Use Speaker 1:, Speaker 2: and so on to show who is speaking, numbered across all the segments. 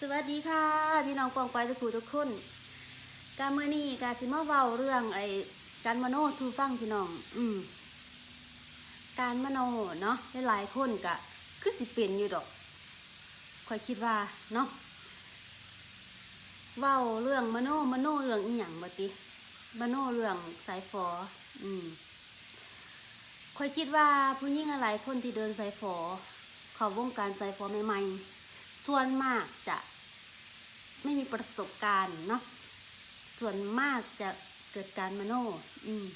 Speaker 1: สวัสดีค่ะ พี่น้องปองไปทุกผู้ทุกคนการเมื่อนี้การสิมาเว้าเรื่องไอ้การมโนสู่ฟังพี่น้อง อืม การมโนเนาะหลายคนกะคือสิเป็นอยู่ดอกคอยคิดว่าเนาะเว้าเรื่องมโนมโนเรื่องอีหยังบ่ติมโนเรื่องสายฟอ อืมคอยคิดว่าผู้หญิงหลายคนที่เดินสายฟอเขาวงการสายฟอใหม่ๆ ส่วนมากจะไม่มีประสบการณ์เนาะส่วนมากจะเกิดการมโนอืม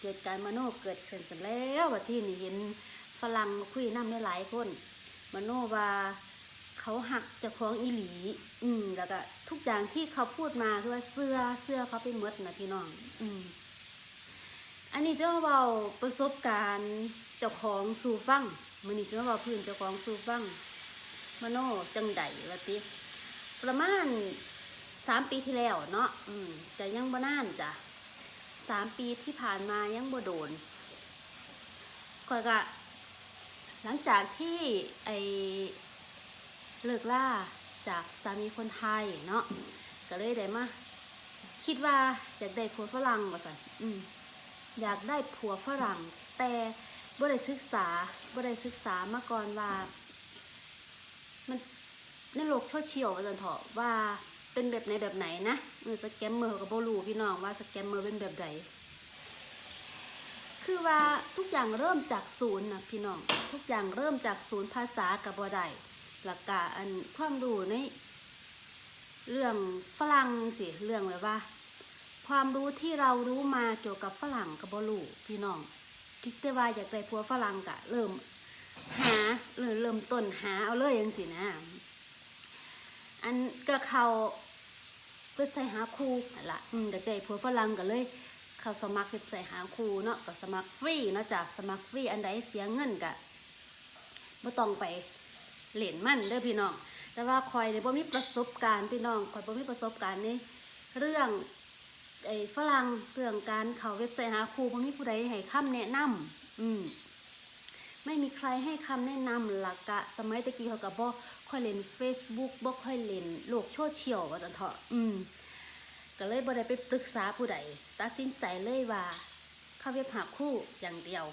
Speaker 1: เกิดการมโนเกิดขึ้นเสร็จแล้วว่าที่นี่เห็นฝรั่งคุยน้ำได้หลายคน มโนว่าเขาหักเจะคล้าของอีหลี อืม แล้วก็ทุกอย่างที่เขาพูดมาคือว่าเสื้อเสื้อเขาไปหมดนะพี่น้อง อืม อันนี้เจะมาเบาประสบการณ์เจ้าของสู่ฟังมันนี้จะมาเบาพื้นเจ้าของสู่ฟัง มโนจังใดละติประมาณสามปีที่แล้วเนาะอืมแต่ยังบ่นานจ้ะสามปีที่ผ่านมายังบ่โดนก่อยกะหลังจากที่ไอเลิกล่าจากสามีคนไทยเนาะก็เลยได้มาคิดว่าอยากได้ผัวฝรั่งว่าสันอืมอยากได้ผัวฝรั่ง แต่บ่ได้ศึกษาบ่ได้ศึกษามาก่อนว่า มันในโลกโซเชียลว่าจันเถอะว่าเป็นแบบไหนแบบไหนนะเออสแกมเมอร์กับโบลูพี่น้องว่าสแกมเมอร์เป็นแบบไหนคือว่าทุกอย่างเริ่มจากศูนย์นะพี่น้อง ทุกอย่างเริ่มจากศูนย์ภาษากับบ่ได้หลักกะอันความรู้ในเรื่องฝรั่งสิเรื่องแบบว่า ความรู้ที่เรารู้มาเกี่ยวกับฝรั่งกับบอลูพี่น้องคิดแต่ว่าอยากได้ผัวฝรั่งกะเริ่ม หาเริ่มเริ่มต้นหาเอาเลยยังสินะ อันก็เขาเว็บไซต์หาคู่ละอืมเด็กๆผัวฝรั่งก็เลยเขาสมัครเว็บไซต์หาครูเนาะก็สมัครฟรีเนาะจ้ะสมัครฟรีอันใดเสียเงินกะไม่ต้องไปเหรียญมั่นเด้อพี่น้อง แต่ว่าคอยเดี๋ยวบ่มีประสบการณ์พี่น้องคอยบ่มีประสบการณ์ในเรื่องไอ้ฝรั่งเรื่องการเขาเว็บไซต์หาครูบ่มีผู้ใดให้คำแนะนำอืม ไม่มีใครให้คำแนะนำหลักกะ สมัยตะกี้เขากับบ่ค่อยเล่น Facebook บ่ค่อยเล่นโลกโซเชียลว่าจันเถอะอืมก็เลยบ่ได้ไปปรึกษาผู้ใดตัดสินใจเลยว่า เข้าเว็บหาคู่อย่างเดียว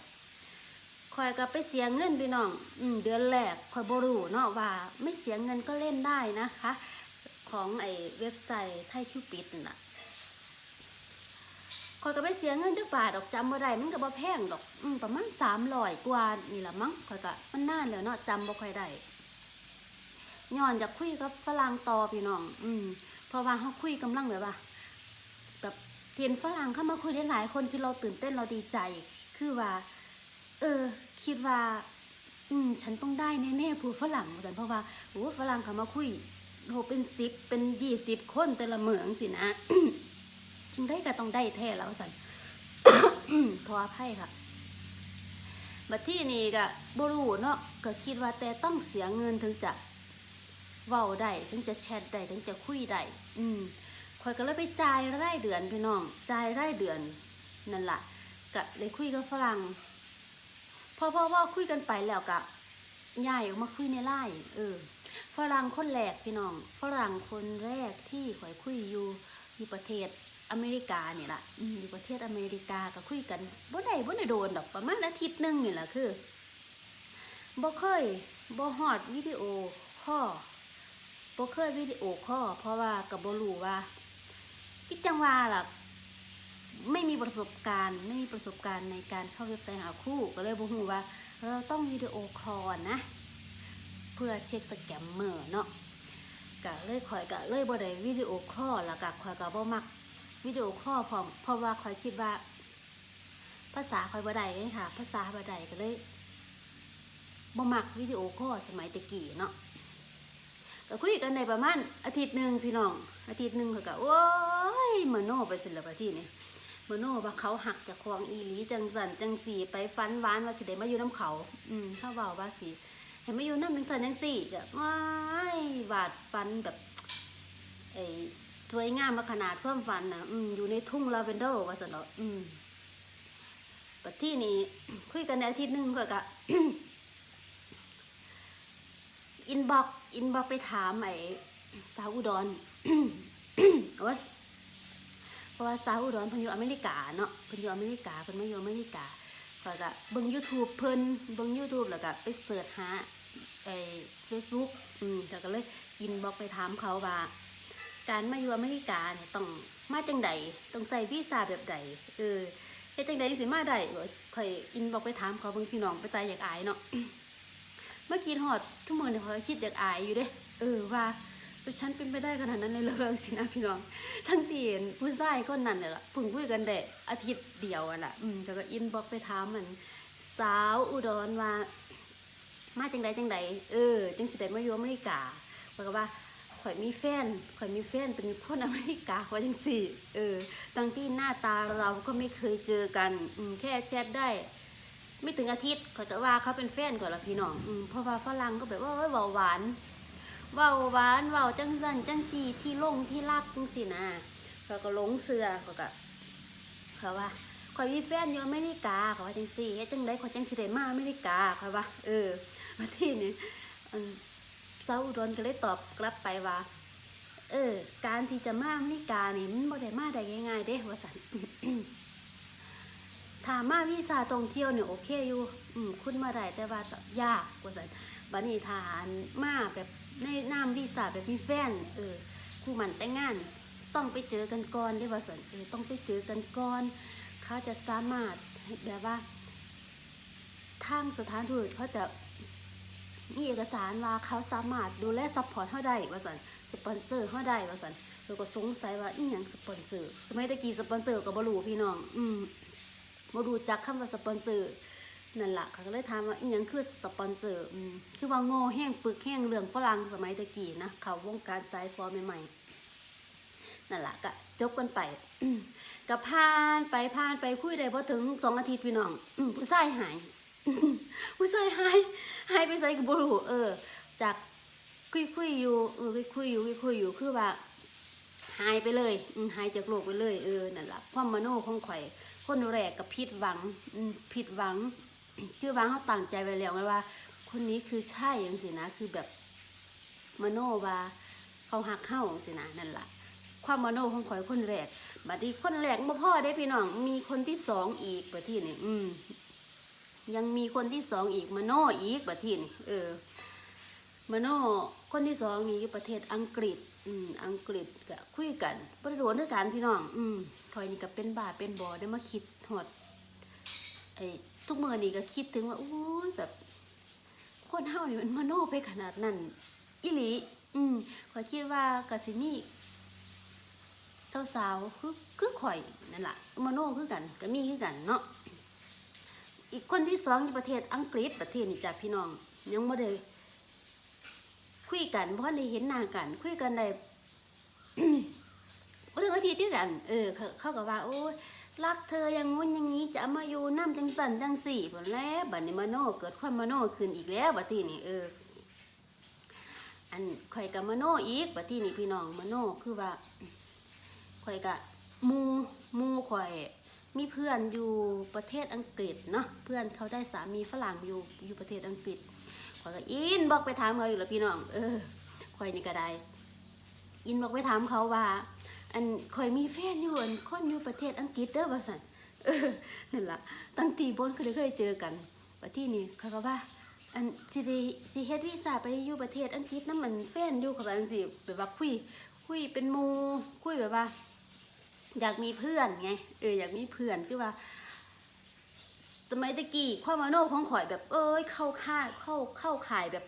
Speaker 1: คอยก็ไปเสียเงินพี่น้องอืมเดือนแรกคอยบ่รู้เนาะว่า ไม่เสียเงินก็เล่นได้นะคะ ของไอ้เว็บไซต์ไทยคิวปิดน่ะ อยก็ไปเสียเงินจักบาทดอกจำบ่ได้มันก็บ่แพงดอก อืมประมาณสามร้อยกว่านี่ละมั้งคอยก็มันนานแล้วเนาะจำบ่ค่อยได้ย้อนอยากคุยกับฝรั่งต่อพี่น้อง อืมเพราะว่าเขาคุยกำลังแบบว่าแบบเห็นฝรั่งเข้ามาคุยได้หลายคนคือเราตื่นเต้นเราดีใจ คือว่า เออ คิดว่า อืม ฉันต้องได้แน่ๆผู้ฝรั่งสันเพราะว่าโอ้ฝรั่งเขามาคุยโหเป็นสิบเป็นยี่สิบคนแต่ละเหมืองสินะ ได้ก็ต้องได้แท้แล้วสันขออภัยค่ะบัดที่นี่ก็บรูเนาะก็คิดว่าแต่ต้องเสียเงินถึงจะเว้าได้ถึงจะแชทได้ถึงจะคุยได้อืมคอยก็เลยไปจ่ายรายเดือนพี่น้องจ่ายรายเดือนนั่นละก็เลยคุยกับฝรั่งพอพอว่าคุยกันไปแล้วก็ย้ายออกมาคุยในไลน์เออฝรั่งคนแรกพี่น้องฝรั่งคนแรกที่ข่อยคุยอยู่อยู่ประเทศ อเมริกาเนี่ยละอืมอยู่ประเทศอเมริกาก็คุยกันบ่ได้บ่ได้โดนดอกประมาณอาทิตย์หนึงนี่แหละคือบ่เคยบ่ฮอดวิดีโอข้อบ่เคยวิดีโอข้อเพราะว่าก็บ่รู้ว่าคิดจังว่าล่ะไม่มีประสบการณ์ไม่มีประสบการณ์ในการเข้าเว็บไซต์หาคู่ก็เลยบ่ฮู้ว่าเราต้องวิดีโอคอลนะ เพื่อเช็คสแกมเมอร์เนาะก็เลยคอยก็เลยบ่ได้วิดีโอคอลแล้วก็คอยก็บ่มัก วิดีโอคอพร้อมเพราะว่าคอยคิดว่า ภาษาคอยบ่ได้เลยค่ะ ภาษาบ่ได้ก็เลยบ่มักวิดีโอคอสมัยตะกี้เนาะก็คุยกันในประมาณอาทิตย์หนึ่งพี่น้อง อาทิตย์หนึ่งเขาก็โอ้ยมโนไปสิลปะที่นี่มโนว่าเขาหักจากของอีหลีจังสันจังสีไปฟันหวานว่าสิได้มาอยู่น้ำเขา อืมถ้าเว่าว่าสิเห็นม่อยู่นั่นเป็นสันยังสีก็ว้ายบาดฟันแบบไอ สวยงามมาขนาดเพิ่มฟันนะอืมอยู่ในทุ่งลาเวนเดอร์ว่าสนอืมปัที่นี่คุยกันในอาทิตย์หนึ่งก็กะอินบ็อกอินบ็อกไปถามไอ้สาวอุดรโอ้ยเพราะว่าสาวอุดรเพิ่นอยู่อเมริกาเนาะเพิ่นอยู่อเมริกาเพิ่นมาอยู่อเมริกาข้อยก็เบิ่ง YouTube เพิ่นเบิ่ง YouTube แล้วก็ไปเสิร์ชหาไอ้ Facebook อืมแล้วก็เลยอินบ็อกไปถามเขาว่า การมาอยู่อเมริกาเนี่ยต้องมาจังใดต้องใส่วีซ่าแบบใดเออเฮ็ดจังใดสิมาได้ค่อยอินบอกไปถามเขาเบิ่งพี่น้องไปตายอยากอายเนาะเมื่อกี้ฮอดทุกมื้อเนี่ยเขาคิดอยากอายอยู่เด้เออว่าฉันเป็นไปได้ขนาดนั้นเลยเลยสินะพี่น้อง ทั้งที่เห็นผู้ชายคนนั้นเนี่ยละพิ่งคุยกันได้อาทิตย์เดียวอะล่ะอืมแล้วก็อินบอกไปถามมันสาวอุดรว่ามาจังใดจังใดเออจังสิได้มาอยู่อเมริกาบอกว่า ข่อยมีแฟนข่อยมีแฟนเป็นคนอเมริกาข่อยจังสี่ เออตั้งที่หน้าตาเราก็ไม่เคยเจอกันอืมแค่แชทได้ ไม่ถึงอาทิตย์ข่อยก็ว่าเขาเป็นแฟนก่อนละพี่น้องอืมเพราะว่าฝรั่งก็แบบว่าเอ้ยเบาหวานเบาหวานเบาจังสันจังสีที่ลงที่รักจังสินะเขาก็หลงเสือเขาก็เขาว่าข่อยมีแฟนอยู่อเมริกาเขาว่าจังสี่เฮ็ดจังไดข่อยจังสิได้มาอเมริกาเขาว่าเออมาที่นี่ ซาอุดรก็เลยตอบกลับไปว่า เออ การที่จะมาอเมริกานี่มันบ่ได้มาได้ง่ายๆเด้ว่าสันถามมาวีซ่าท่องเที่ยวเนี่ยโอเคอยู่ อืมคุณมาได้แต่ว่ายากกว่าสันบัดนี้ทารมาแบบในนามวีซ่าแบบมีแฟน เออคู่หมันแต่งงาน ต้องไปเจอกันก่อนได้ว่าสันเออต้องไปเจอกันก่อนเขาจะสามารถแบบว่าทางสถานทูตเขาจะ มีเอกสารว่าเขาสามารถดูแลซัพพอร์ตเขาได้ว่าสันสปอนเซอร์เขาได้ว่าสันเราก็สงสัยว่าอีหยังสปอนเซอร์สมัยตะกี้สปอนเซอร์ก็บ่รู้พี่น้อง อืมบรูจักคำว่าสปอนเซอร์นั่นแหละเขาก็เลยถามว่าอีหยังคือสปอนเซอร์อืมคือว่าโง่แห้งปึกแห้งเรื่องฝรั่งสมัยตะกี้นะเขาวงการสายฟอร์ใหม่ๆนั่นแหละก็จบกันไปอืมก็ผ่านไปผ่านไปคุยได้พอถึงสองอาทิตย์พี่น้องผู้ชายหาย ผู้ชายหายหายไปใส่กับบรูเออ จากคุยคุยอยู่เออคุยคุยอยู่คุยคุยอยู่คือว่าหายไปเลยหายจากโลกไปเลยเออนั่นแหละความมโนของข่อย คนแรกกับผิดหวังผิดหวัง คือหวังเขาตั้งใจไว้แล้วไงว่า คนนี้คือใช่ยังสินะ คือแบบมโนว่าเขาหักเข้าสินะนั่นแหละความมโนของข่อยคนแรกบัดนี้คนแรกบ่พ่อได้พี่น้อง มีคนที่สองอีกประที่นี่อืม ยังมีคนที่สองอีกมโนอีกประเทศนี่เออมโนคนที่สองนี่อยู่ประเทศอังกฤษ อืม อังกฤษก็คุยกันประโดดด้วยกันพี่น้อง อืมคอยนี่ก็เป็นบาเป็นบอได้มาคิดหอดไอ้ทุกเมื่อนี่ก็คิดถึงว่าอู้ยแบบคนเฮานี่มันมโนไปขนาดนั้นอิหลีอืมคอยคิดว่ากสิมีสาวๆคือคือข่อยนั่นแหละมโนคือกัน ก็มีคือกันเนาะ อีกคนที่สองอยู่ประเทศอังกฤษประเทศนี่จ้ะพี่น้องยังไม่ได้คุยกันเพราะได้เห็นหน้ากัน คุยกันได้บ่ถึงอาทิตย์ที่กัน เออเขาเขาก็ว่าโอ้รักเธออย่างงู้นอย่างนี้จะมาอยู่น้ำจังสันจังสี่ผลแล้วบัดนี้มโนเกิดความมโนขึ้นอีกแล้วบัดทีนี้เออ อันข่อยกับมโนอีกบัดทีนี้พี่น้องมโนคือว่าข่อยกับมูมูข่อย มีเพื่อนอยู่ประเทศอังกฤษเนาะเพื่อนเขาได้สามีฝรั่งอยู่อยู่ประเทศอังกฤษข่อยก็อินบอกไปถามเขาอยู่แล้วพี่น้องเออข่อยนี่ก็ได้อินบอกไปถามเขาว่า อันข่อยมีแฟนอยู่อันคนอยู่ประเทศอังกฤษเด้อว่าสันเออนั่นล่ะตั้งตีบนเคยเคยเจอกันประที่นี่เขาก็ว่าอันสิได้สิเฮ็ดวีซ่าไปอยู่ประเทศอังกฤษนั่นมันแฟนอยู่เขาว่าจังซี่แบบว่าคุยคุยเป็นมูคุยแบบว่า อยากมีเพื่อนไงเอออยากมีเพื่อนคือว่าสมัยตะกี้ความมโนของข่อยแบบ เอ้ยเข้าค่าเข้าเข้าข่ายแบบ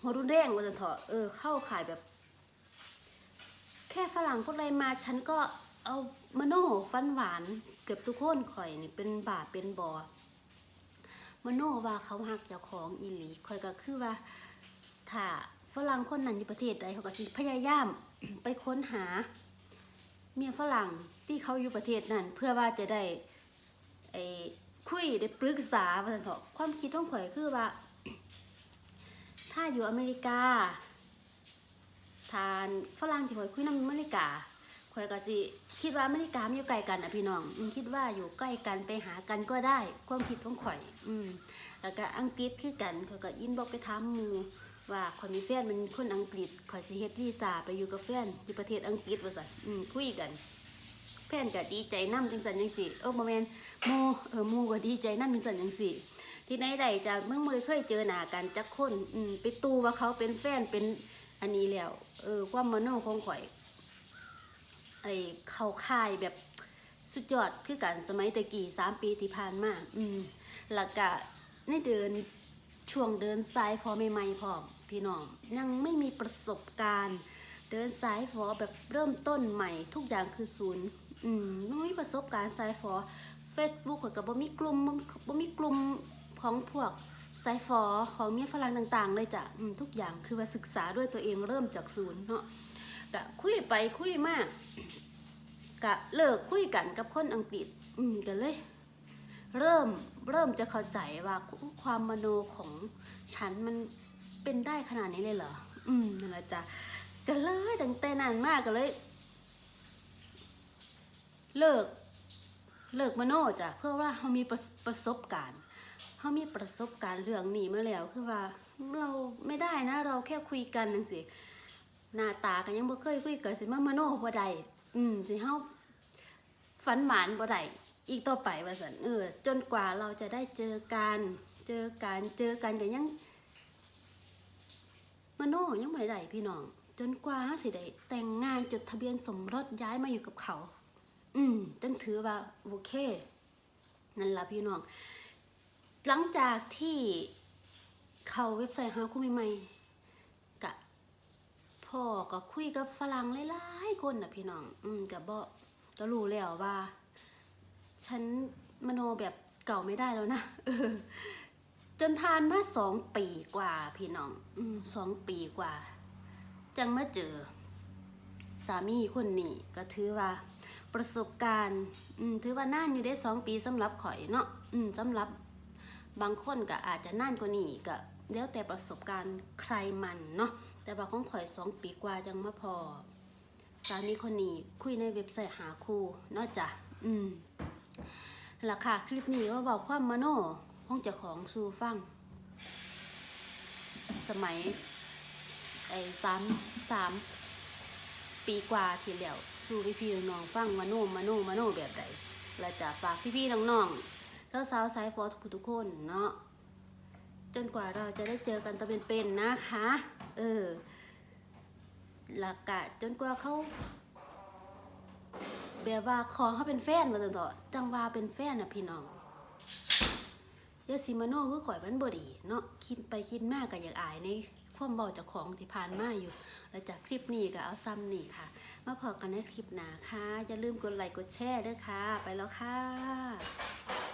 Speaker 1: หัวรุนแรงว่าจะเถอะเออ เข้าข่ายแบบ แค่ฝรั่งพวกอะไรมาฉันก็เอามโนฟันหวาน เกือบทุกคนข่อยนี่เป็นบาเป็นบอมโนว่าเขาหักเจ้าของอีหลีข่อยก็คือว่า ถ้าฝรั่งคนนั้นอยู่ประเทศใดเขาก็สิพยายามไปค้นหา เมียฝรั่งที่เขาอยู่ประเทศนั้น เพื่อว่าจะได้ไอ้คุยได้ปรึกษาว่าซั่นเถอะความคิดของข่อยคือว่า ถ้าอยู่อเมริกา ทานฝรั่งที่ข่อยคุยนำอเมริกาข่อยก็สิคิดว่าอเมริกามันอยู่ใกล้กันอะพี่น้องอืมคิดว่าอยู่ใกล้กันไปหากันก็ได้ ความคิดของข่อย อืมแล้วก็อังกฤษคือกันข่อยก็อินบอกไปถามมู ว่าข่อยมีแฟนเป็นคนอังกฤษข่อยสิเฮ็ดวีซ่าไปอยู่กับแฟนที่ประเทศอังกฤษว่าซั่นอืมคุยกันแฟนก็ดีใจนำจังซั่นจังซี่เออบ่แม่นหมู่เออหมู่ก็ดีใจนำจังซั่นจังซี่ที่ไหนใดจะเมื่อมือเคยเจอหน้ากันจักคนอืมไปตูว่าเขาเป็นแฟนเป็นอันนี้แล้วเออความมโนของข่อยไอ้เข้าค่ายแบบสุดยอดคือกันสมัยตะกี้สามปีที่ผ่านมาอืมแล้วก็ในเดินช่วงเดินสายฟอใหม่ๆพร้อม พี่น้อง ยังไม่มีประสบการณ์ เดินสายฟอแบบเริ่มต้นใหม่ ทุกอย่างคือศูนย์อืมไม่มีประสบการณ์สายฟอเฟซบุ๊กกับบ่มีกลุ่มบ่มีกลุ่มของพวกสายฟอของเมียฝรั่งต่าง ๆ เลยจ้ะทุกอย่างคือว่าศึกษาด้วยตัวเองเริ่มจากศูนย์เนาะก็คุยไปคุยมากก็เลิกคุยกันกับคนอังกฤษ อืมก็เลย เริ่มเริ่มจะเข้าใจว่าความมโนของฉันมัน เป็นได้ขนาดนี้เลยเหรอ อืมนั่นแหละจ้ะก็เลยตั้งแต่นานมากก็เลย เลิก เลิกมโนจ้ะเพื่อว่าเขามีประประสบการณ์เขามีประสบการณ์เรื่องนี้มาแล้วคือว่าเราไม่ได้นะ เราแค่คุยกันนังสิหน้าตากันยังบ่เคยคุยกันสิมามโนบ่ได้อืมสิเฮาฝันหมานบ่ได้อีกต่อไปว่าซั่นเออจนกว่าเราจะได้เจอกัน เจอกันเจอกันก็ยัง มโนยังไม่ได้พี่น้อง จนกว่าสิได้แต่งงานจดทะเบียนสมรสย้ายมาอยู่กับเขา อืมจังถือว่าโอเค นั่นละพี่น้อง หลังจากที่เขาเว็บไซต์หาคู่ใหม่ๆกะพ่อก็คุยกับฝรั่งหลายๆคนนะพี่น้อง อืมกับบ่ก็รู้แล้วว่า ฉันมโนแบบเก่าไม่ได้แล้วนะเออ จนทานมาสองปีกว่า พี่น้องอสองปีกว่า จังมาเจอ สามีคนนี้ก็ถือว่า ประสบการณ์ถือว่านานอยู่ได้สองปีสำหรับข่อยเนาะสำหรับบางคนก็อาจจะนานกว่านี้ก็แล้วแต่ประสบการณ์ใครมันเนาะแต่ว่าของข่อยสองปีกว่าจังมาพอ สามีคนนี้คุยในเว็บไซต์หาคู่เนาะจ้ะอืมล่ะค่ะ คลิปนี้ว่าบอกความมโน ของเจ้าของสู่ฟัง สมัยไอ้สามสามปีกว่าที่แล้วสู่พี่พี่ๆน้องฟังมโน่มโน่มโน่แบบใดและจะฝากพี่พี่ๆน้องๆเท่าสาวสายฟอทุกทุกคนเนาะจนกว่าเราจะได้เจอกันตัวเป็นๆนะคะ เออ หลักกะจนกว่าเขาแบบว่าขอเขาเป็นแฟนมาตลอดจังว่าเป็นแฟนนะพี่น้อง ยาซิมาโน่คือข่อยมันบ่ดีเนาะคิดไปคิดมากก็อยากอายในความเบาจากของที่ผ่านมาอยู่ แล้วจากคลิปนี้ก็เอาซ้ำนี่ค่ะ มาพอกันในคลิปหนาค่ะ อย่าลืมกดไลค์กดแชร์ด้วยค่ะ ไปแล้วค่ะ